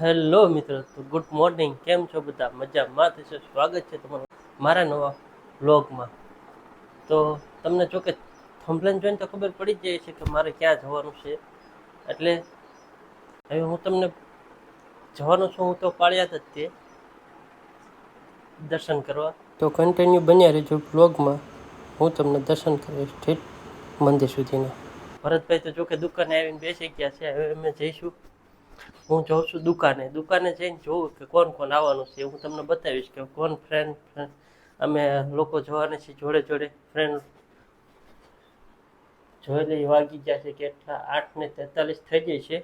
Hello મિત્રો, તો good morning. કેમ છો બધા? મજામાં? થશે સ્વાગત છે તમારું મારા નવા વ્લોગમાં. તો તમને જોકે થંભલેન જોઈને તો ખબર પડી જ જાય છે કે મારે ક્યાં જવાનું છે. એટલે હવે હું તમને જવાનું છું, હું તો પાળ્યા જ તે દર્શન કરવા. તો કન્ટિન્યુ બન્યા રહેજો વ્લોગમાં. હું તમને દર્શન કરીશ ઠીક? મંદિર સુધીના. ભરતભાઈ તો જોકે દુકાને આવીને બેસી ગયા છે, હવે અમે જઈશું. હું જાઉં છું દુકાને. દુકાને જઈને જોઉં કે કોણ કોણ આવવાનું છે. હું તમને બતાવીશ કે કોણ ફ્રેન્ડ અમે લોકો જવાના છીએ જોડે જોડે. ફ્રેન્ડ જોઈ લઈ વાગી ગયા છે કેટલા આઠ ને તેતાલીસ થઈ જાય છે.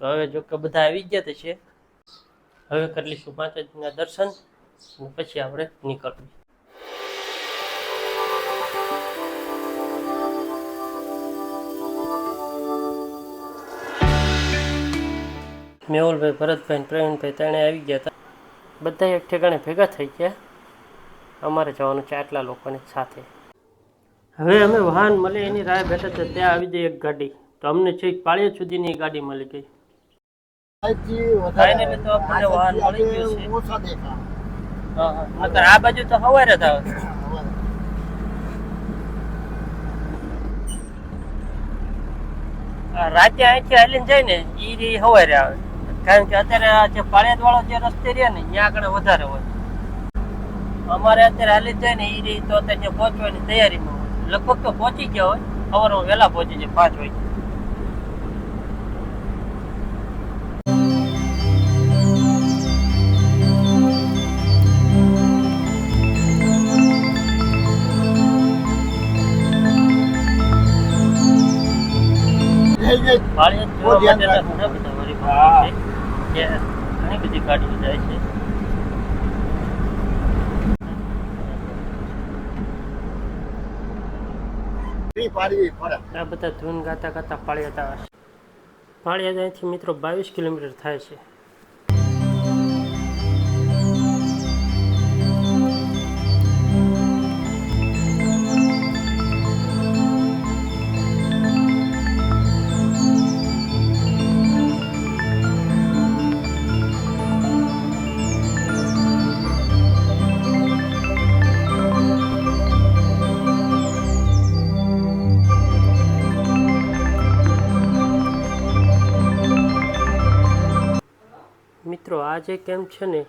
તો હવે જો કે બધા આવી ગયા છે. હવે કરી લઈશું માતાજીના દર્શન પછી આપણે નીકળવું મેહુલભાઈ ભરતભાઈ પ્રવીણભાઈ ત્રણે આવી ગયા હતા. બધા એક ઠેકાણે ભેગા થઈ ગયા. અમારે જવાનું છે આટલા લોકોની સાથે. હવે અમે વાહન મળે એની રાહ બેઠા હતા ત્યાં આવી ગઈ એક ગાડી. તો અમને છેક પાળીએ સુધીની ગાડી મળી ગઈ. આ બાજુ તો આવે. આ રાતે અહીંથી હાલીને જાય ને એ રી હવારે આવે. કારણ કે અત્યારે આ જે પાળિયાદ વાળો જે રસ્તે રહે ને ત્યાં આગળ વધારે હોય. અમારે અત્યારે હાલી જાય ને એ રીતે તો અત્યારે જે પહોંચવાની તૈયારીમાં હોય. લગભગ તો પહોંચી ગયા હોય સવારમાં વહેલા પહોંચી જાય પાંચ વાગે. જઈ છે ઘણી બધી ગાડીઓ જાય છે. આ બધા ધૂન ગાતા ગાતા પાળિયાદ આવે છે. પાળિયાદ અહીંથી મિત્રો બાવીસ કિલોમીટર થાય છે. આ જે કેમ્પ છે ને?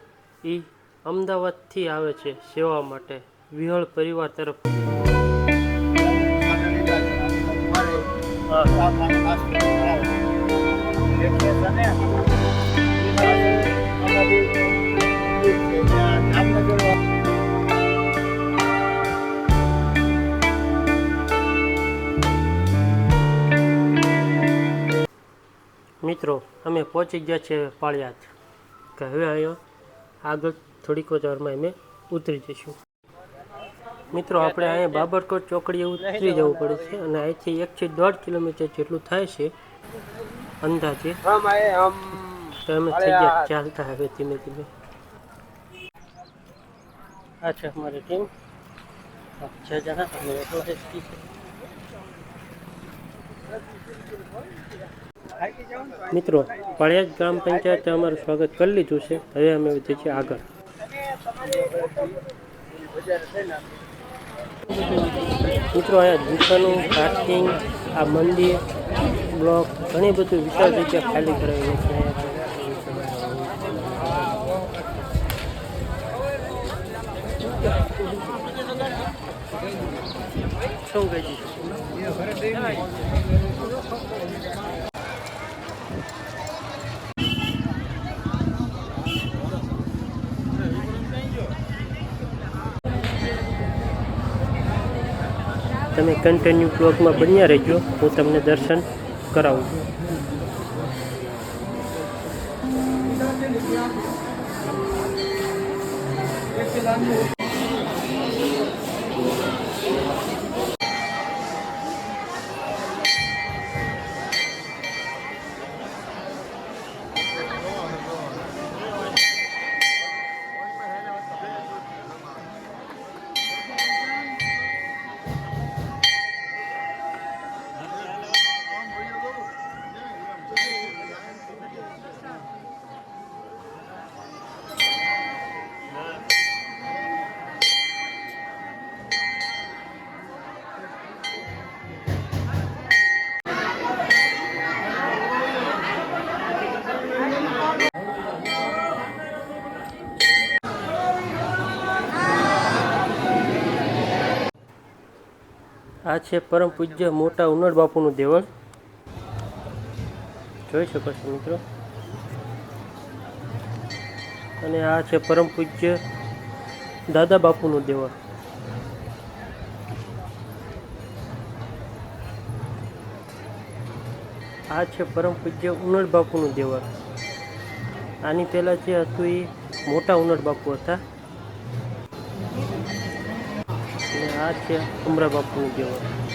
એ અમદાવાદથી આવે છે સેવા માટે, વિહળ પરિવાર તરફ. મિત્રો, અમે પહોંચી ગયા છે પાળિયાદ. કે હવે અહીંયા આગળ થોડીક વારમાં અમે ઉતરી જઈશું. મિત્રો આપણે અહીંયા બાબરકોટ ચોકડીએ ઉતરી જવું પડે છે અને અહીંથી એકથી દોઢ કિલોમીટર જેટલું થાય છે અંદાજે. તો અમે થઈ ગયા ચાલતા હવે ધીમે ધીમે. આ છે અમારી ટીમ. છ જણા અમે એકલા જ છીએ. મિત્રો, પાળિયાદ ગ્રામ પંચાયતે અમારું સ્વાગત કરી લીધું છે. હવે અમે વધીએ છીએ આગળ. મિત્રો, અહીંયા દુકાનો પાર્કિંગ આ મંદિર બ્લોક ઘણી બધી વિશાળ જગ્યા ખાલી કરાવેલી છે. શું કહી તમે કન્ટિન્યુ બ્લોગમાં બન્યા રહેજો. હું તમને દર્શન કરાવું છું. આ છે પરમ પૂજ્ય મોટા ઉનડ બાપુનું દેવળ. જોઈ શકો છો મિત્રો. અને આ છે પરમ પૂજ્ય દાદા બાપુનું દેવળ. આ છે પરમ પૂજ્ય ઉનડ બાપુનું દેવળ. આની પહેલાં જે હતું એ મોટા ઉનડ બાપુ હતા. આ છે અમરા બાપુનું કહેવાય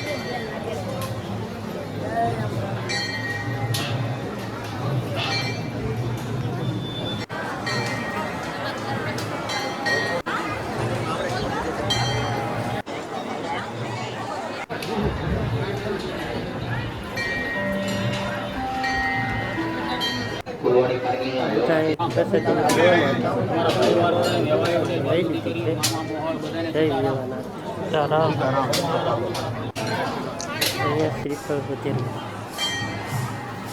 પાર્કિંગ બધા સીતારામ. અહીંયા શ્રીફળ વધેલું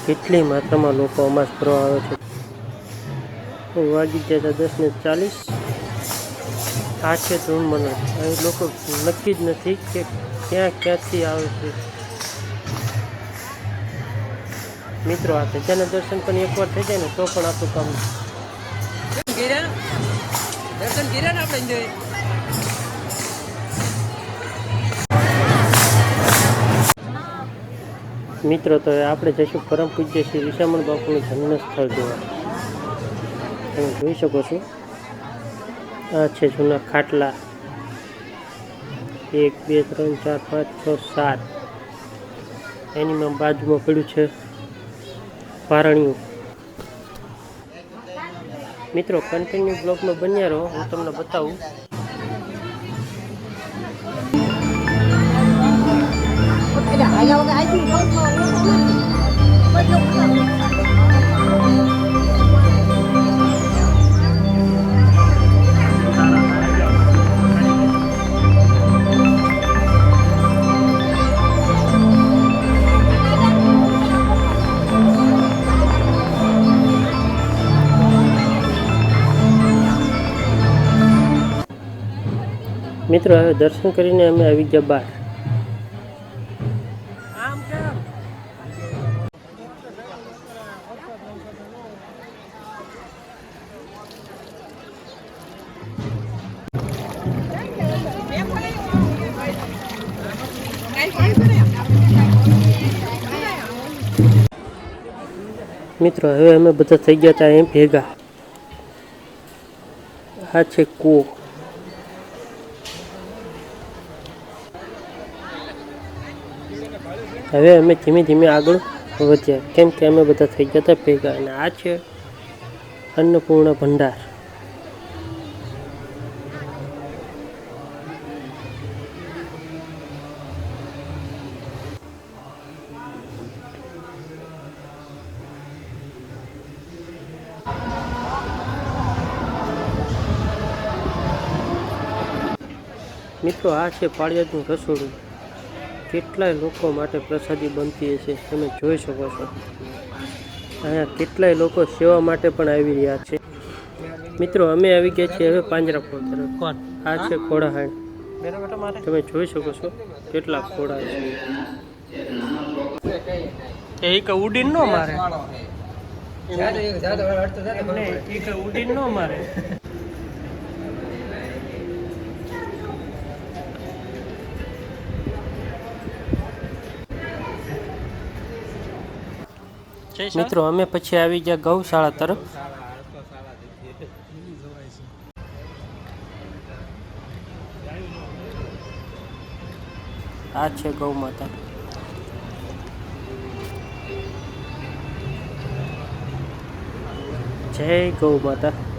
કેટલી માત્રામાં લોકો અમાસ ફરવા આવે છે. વાગી ગયા હતા દસ ને ચાલીસ. આ છે ધૂમ મને અહીં લોકો નક્કી જ નથી કે ક્યાં ક્યાંથી આવે છે. મિત્રો આ ધજાના દર્શન પણ એકવાર થઈ જાય ને તો પણ આપણું કામ દર્શન કર્યા ને આપણે મિત્રો, તો આપણે જઈશું પરમ પૂજ્ય શ્રી વિશામણ બાપુનું જન્મસ્થળ જોવા. તમે જોઈ શકો છો. આ છે જૂના ખાટલા. એક, બે, ત્રણ, ચાર, પાંચ, છ, સાત. એનીમાં બાજુમાં પડ્યું છે પારણિયું મિત્રો કન્ટિન્યુ બ્લોગમાં બન્યા રહો. હું તમને બતાવું. મિત્રો હવે દર્શન કરીને અમે આવી ગયા બહાર મિત્રો, હવે અમે બધા થઈ ગયા હતા એમ ભેગા. આ છે, કૂવો. હવે અમે ધીમે ધીમે આગળ વધ્યા. કેમ કે અમે બધા થઈ ગયા હતા ભેગા અને આ છે અન્નપૂર્ણ ભંડાર. મિત્રો આ છે પાળિયાદનું રસોડું. કેટલાય લોકો માટે પ્રસાદી બનતી હશે તમે જોઈ શકો છો. અહીંયા કેટલાય લોકો સેવા માટે પણ આવી રહ્યા છે. મિત્રો અમે આવી ગયા છીએ હવે પાંજરાપોળ તરફ. કોણ? આ છે ખોડાહાણ તમે જોઈ શકો છો કેટલા ખોડા છે. એક કે ઉડીન નો મારે. ઉડીન નો મારે. મિત્રો અમે પછી આવી ગયા ગૌશાળા તરફ. આ છે ગૌ માતા. જય ગૌ માતા.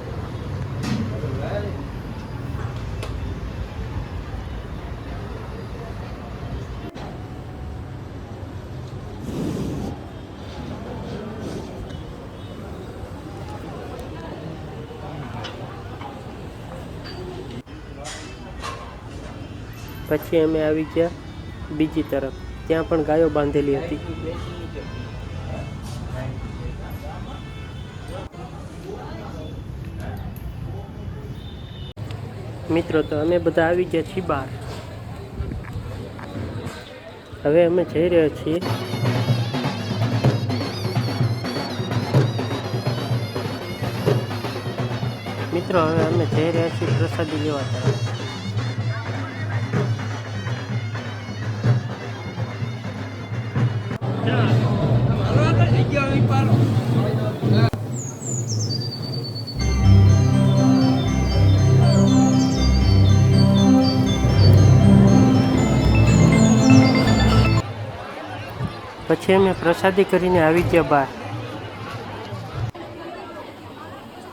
પછી અમે આવી ગયા બીજી તરફ. ત્યાં પણ ગાયો બાંધેલી હતી. મિત્રો, તો અમે બધા આવી ગયા છીએ બહાર. હવે અમે જઈ રહ્યા છીએ. મિત્રો, હવે અમે જઈ રહ્યા છીએ પ્રસાદી લેવા તરફ. પછી અમે પ્રસાદી કરીને આવી ગયા બહાર.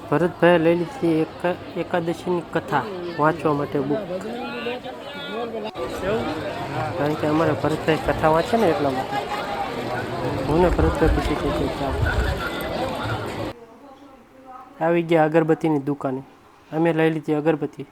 ભરતભાઈએ લઈ લીધી એકા એકાદશીની કથા વાંચવા માટે બુક કારણ કે અમારે ભરતભાઈ કથા વાંચે ને એટલા માટે. હું પરત પૂછી આવી ગયા અગરબત્તીની દુકાને. અમે લઈ લીધી અગરબત્તી.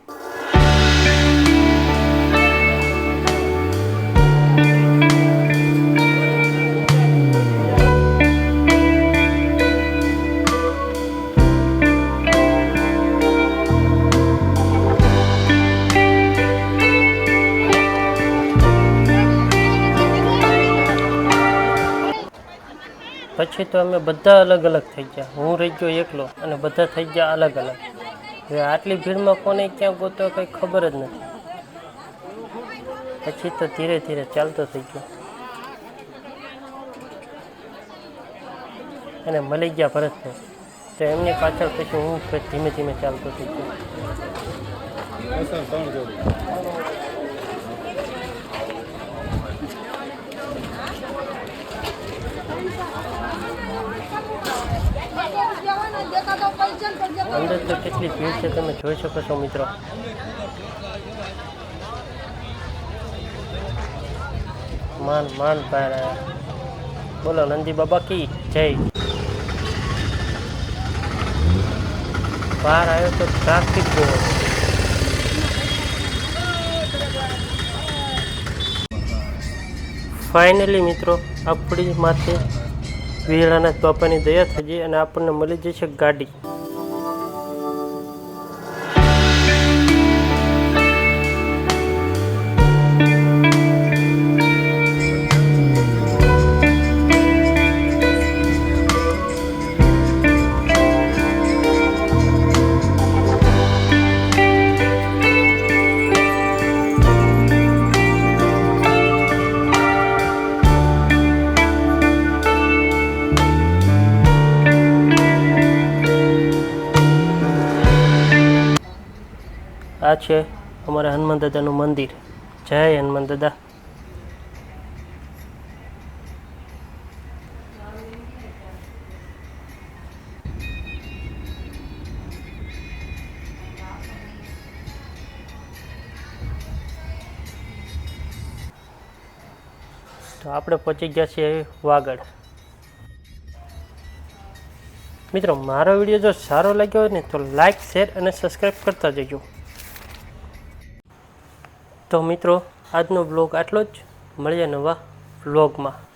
પછી તો અમે બધા અલગ અલગ થઈ ગયા. હું રહી ગયો એકલો અને બધા થઈ ગયા અલગ અલગ. હવે આટલી ભીડમાં કોને ક્યાં ગોતો કંઈ ખબર જ નથી. પછી તો ધીરે ધીરે ચાલતો થઈ ગયો. અને મળી ગયા ભરતભાઈ તો એમની પાછળ પછી હું ધીમે ધીમે ચાલતો થઈ ગયો. અંદર તો કેટલી ભીડ છે, તમે જોઈ શકો છો મિત્રો. માન માન બહાર બોલો, નંદી બાબા કી જય. બહાર આવ્યો તો ટ્રાફિક બહુ. ફાઇનલી મિત્રો, આપણી માથે વીરાનાથ બાપાની દયા થઈ અને આપણને મળી જશે ગાડી. આ છે અમારા હનુમાન દાદાનું મંદિર. જય હનુમાન દાદા. તો આપણે પહોંચી ગયા છીએ વાગડ. મિત્રો, મારો વીડિયો જો સારો લાગ્યો હોય ને તો લાઈક શેર અને સબસ્ક્રાઈબ કરતા જજો. તો મિત્રો આજનો બ્લોગ આટલો જ. મળીએ નવા વ્લોગમાં